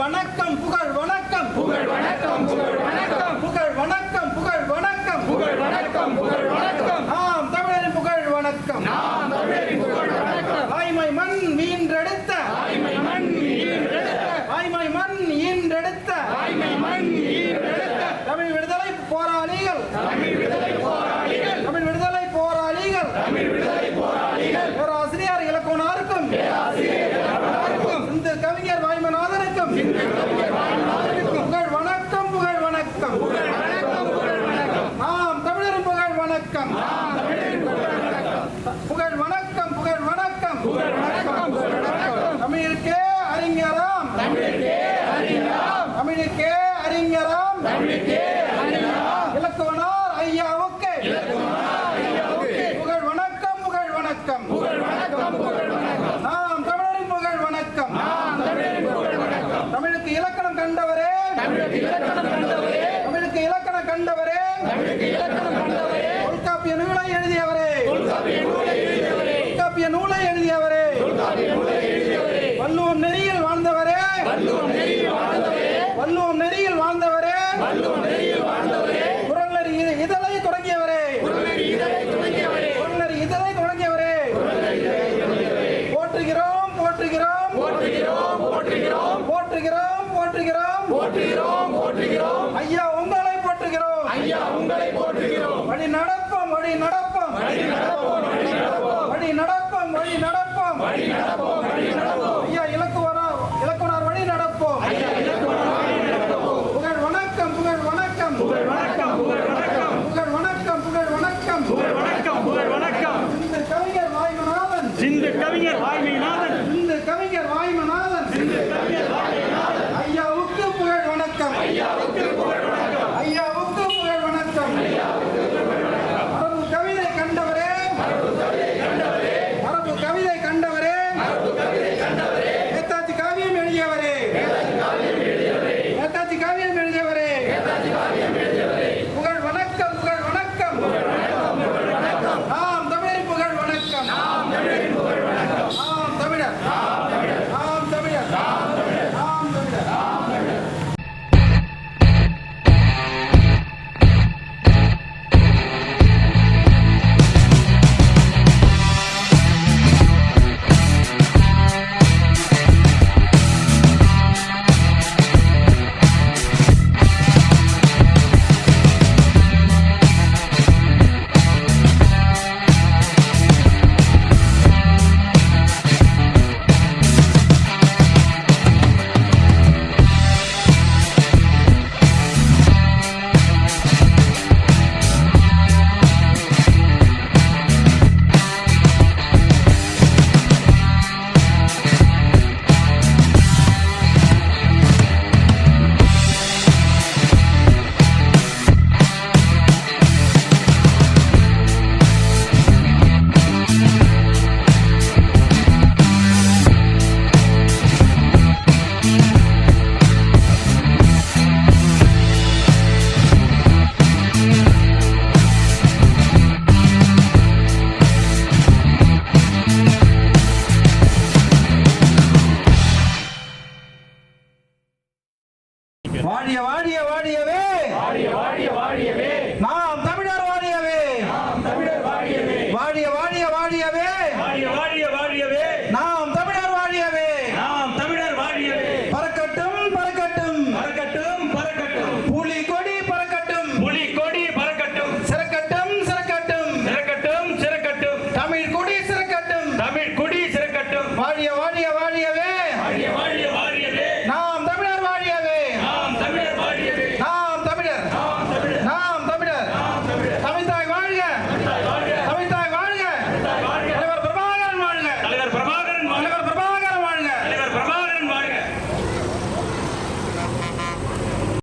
வணக்கம் புகழ் நம்பிக்கை அறிஞராம். நம்பிக்கை அறிஞராம். இலக்குவனார் ஐயாவுக்கு. இலக்குவனார் ஐயாவுக்கு. புகழ் வணக்கம் புகழ் வணக்கம். புகழ் வணக்கம் புகழ் வணக்கம். நாம் தமிழரின் புகழ் வணக்கம். தமிழுக்கு இலக்கணம் கண்டவரே. தமிழுக்கு இலக்கணம் கண்டவரே. போற்றுகிறோம். போற்றுகிறோம் போற்றுகிறோம். ஐயா உங்களை போற்றுகிறோம். ஐயா உங்களை போற்றுகிறோம். வழி நடப்போம் வழி நடப்போம். வழி நடப்போம்.